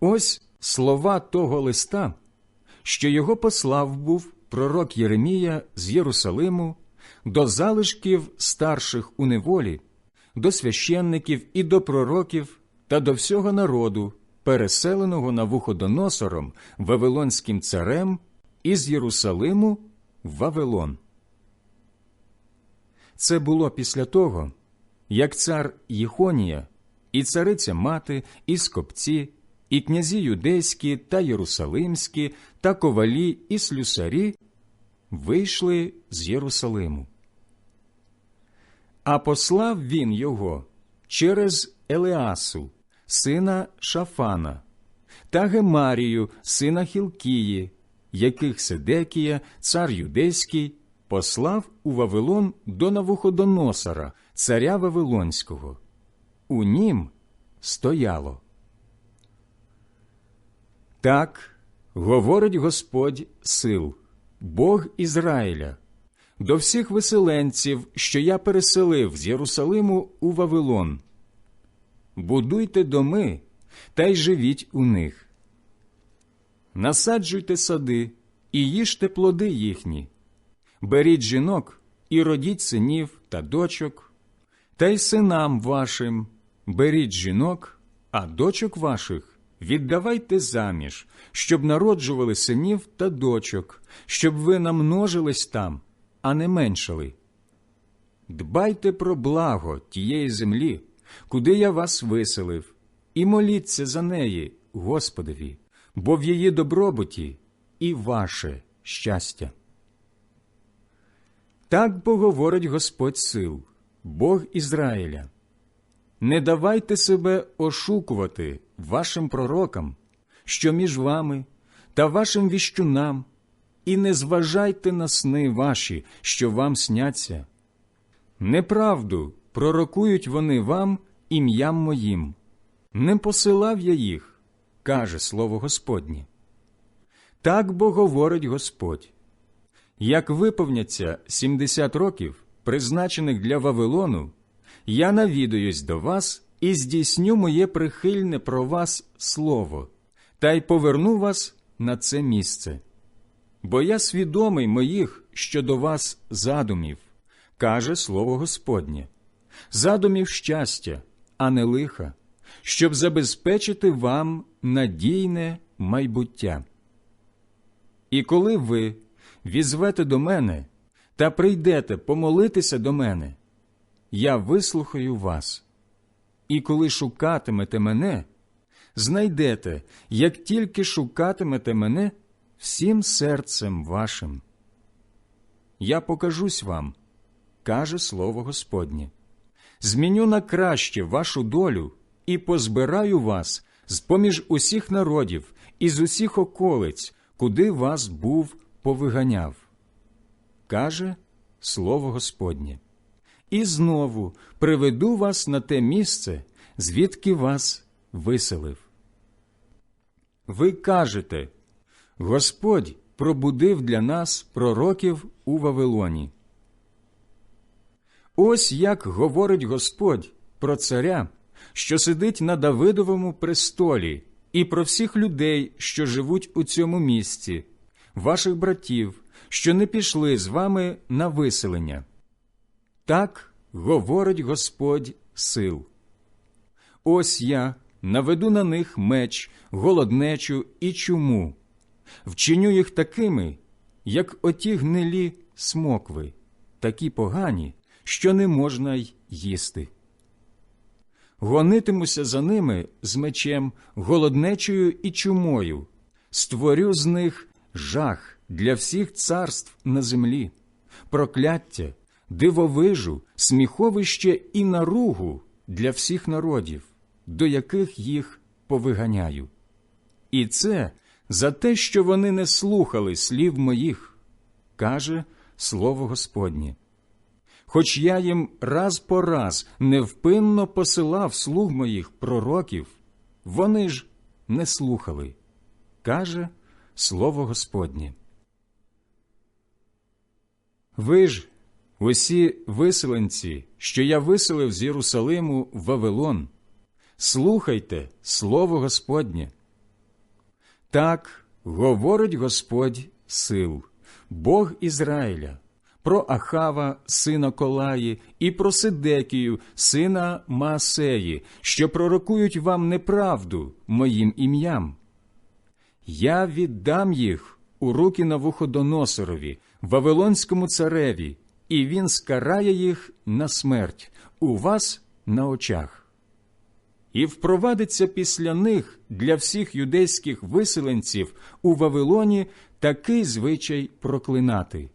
Ось слова того листа, що його послав був пророк Єремія з Єрусалиму до залишків старших у неволі, до священників і до пророків та до всього народу, переселеного Навуходоносором, Вавилонським царем із Єрусалиму в Вавилон. Це було після того, як цар Єхонія, і цариця мати, і скопці, і князі юдейські та єрусалимські, та ковалі і слюсарі вийшли з Єрусалиму. А послав він його через Елеасу, сина Шафана, та Гемарію, сина Хілкії, яких Седекія, цар юдейський, послав у Вавилон до Навуходоносора, царя Вавилонського. У нім стояло. Так говорить Господь сил, Бог Ізраїля, до всіх виселенців, що я переселив з Єрусалиму у Вавилон. Будуйте доми та й живіть у них. Насаджуйте сади і їжте плоди їхні, беріть жінок і родіть синів та дочок, та й синам вашим беріть жінок, а дочок ваших віддавайте заміж, щоб народжували синів та дочок, щоб ви намножились там, а не меншали. Дбайте про благо тієї землі, куди я вас виселив, і моліться за неї, Господові, бо в її добробуті і ваше щастя. Так поговорить Господь сил, Бог Ізраїля. Не давайте себе ошукувати вашим пророкам, що між вами та вашим віщунам, і не зважайте на сни ваші, що вам сняться. Неправду пророкують вони вам ім'ям моїм. Не посилав я їх, каже слово Господнє. Так бо говорить Господь. Як виповняться сімдесят років, призначених для Вавилону, я навідуюсь до вас і здійсню моє прихильне про вас слово, та й поверну вас на це місце. Бо я свідомий моїх щодо вас задумів, каже слово Господнє, задумів щастя, а не лиха, щоб забезпечити вам надійне майбуття. І коли ви візвете до мене та прийдете помолитися до мене, я вислухаю вас. І коли шукатимете мене, знайдете, як тільки шукатимете мене всім серцем вашим. Я покажусь вам, каже слово Господнє. Зміню на краще вашу долю і позбираю вас з поміж усіх народів і з усіх околиць, куди вас був повиганяв. Каже слово Господнє. І знову приведу вас на те місце, звідки вас виселив. Ви кажете, Господь пробудив для нас пророків у Вавилоні. Ось як говорить Господь про царя, що сидить на Давидовому престолі, і про всіх людей, що живуть у цьому місці, ваших братів, що не пішли з вами на виселення. Так говорить Господь сил. Ось я наведу на них меч, голоднечу і чуму, вчиню їх такими, як оті гнилі смокви, такі погані, що не можна й їсти. Гонитимуся за ними з мечем, голоднечою і чумою, створю з них жах для всіх царств на землі, прокляття, дивовижу, сміховище і наругу для всіх народів, до яких їх повиганяю. І це за те, що вони не слухали слів моїх, каже слово Господнє. Хоч я їм раз по раз невпинно посилав слуг моїх пророків, вони ж не слухали, каже слово Господнє. Ви ж, усі виселенці, що я виселив з Єрусалиму в Вавилон, слухайте слово Господнє. Так говорить Господь сил, Бог Ізраїля, про Ахава, сина Колаї, і про Сидекію, сина Маасеї, що пророкують вам неправду моїм ім'ям. Я віддам їх у руки Навуходоносорові, Вавилонському цареві, і він скарає їх на смерть у вас на очах. І впровадиться після них для всіх юдейських виселенців у Вавилоні такий звичай проклинати.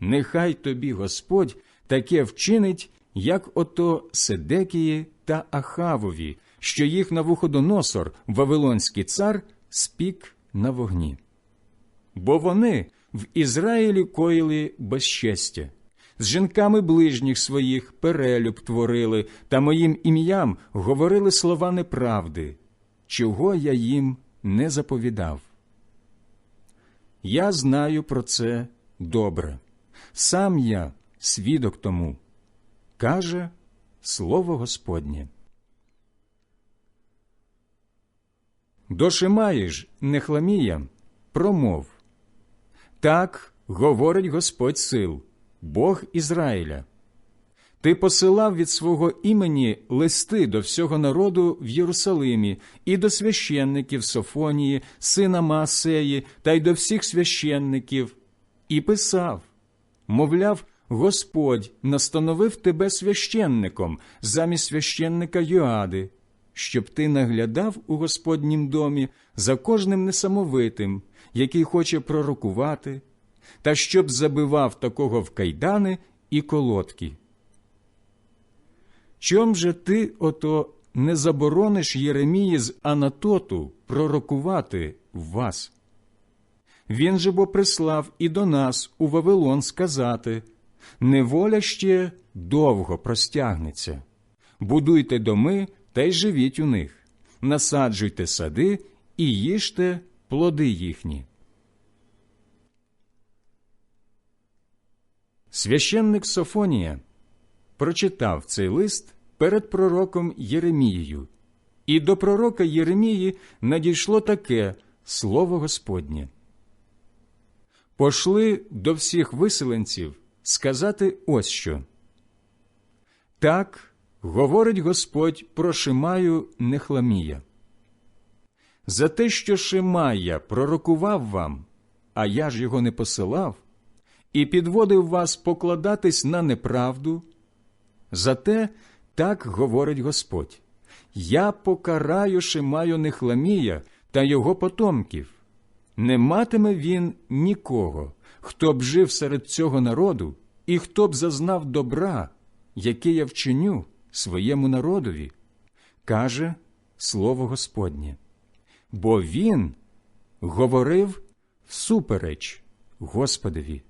Нехай тобі Господь таке вчинить, як ото Седекії та Ахавові, що їх Навуходоносор, Вавилонський цар, спік на вогні. Бо вони в Ізраїлі коїли безчестя, з жінками ближніх своїх перелюб творили та моїм ім'ям говорили слова неправди, чого я їм не заповідав. Я знаю про це добре, сам я свідок тому, каже слово Господнє. До Шимаї ж Нехламія промов. Так говорить Господь сил, Бог Ізраїля. Ти посилав від свого імені листи до всього народу в Єрусалимі і до священників Софонії, сина Маасеї, та й до всіх священників, і писав, мовляв, Господь настановив тебе священником замість священника Йоади, щоб ти наглядав у Господнім домі за кожним несамовитим, який хоче пророкувати, та щоб забивав такого в кайдани і колодки. Чом же ти ото не заборониш Єремії з Анатоту пророкувати в вас? Він же бо прислав і до нас у Вавилон сказати неволя ще довго простягнеться. Будуйте доми та й живіть у них, насаджуйте сади і їжте плоди їхні. Священник Софонія прочитав цей лист перед пророком Єремією, і до пророка Єремії надійшло таке слово Господнє. Пошли до всіх виселенців сказати ось що. Так говорить Господь про Шимаю Нехламія. За те, що Шимая пророкував вам, а я ж його не посилав, і підводив вас покладатись на неправду, зате так говорить Господь Я покараю Шимаю Нехламія та його потомків. Не матиме він нікого, хто б жив серед цього народу, і хто б зазнав добра, яке я вчиню своєму народові, каже слово Господнє. Бо він говорив всупереч Господові.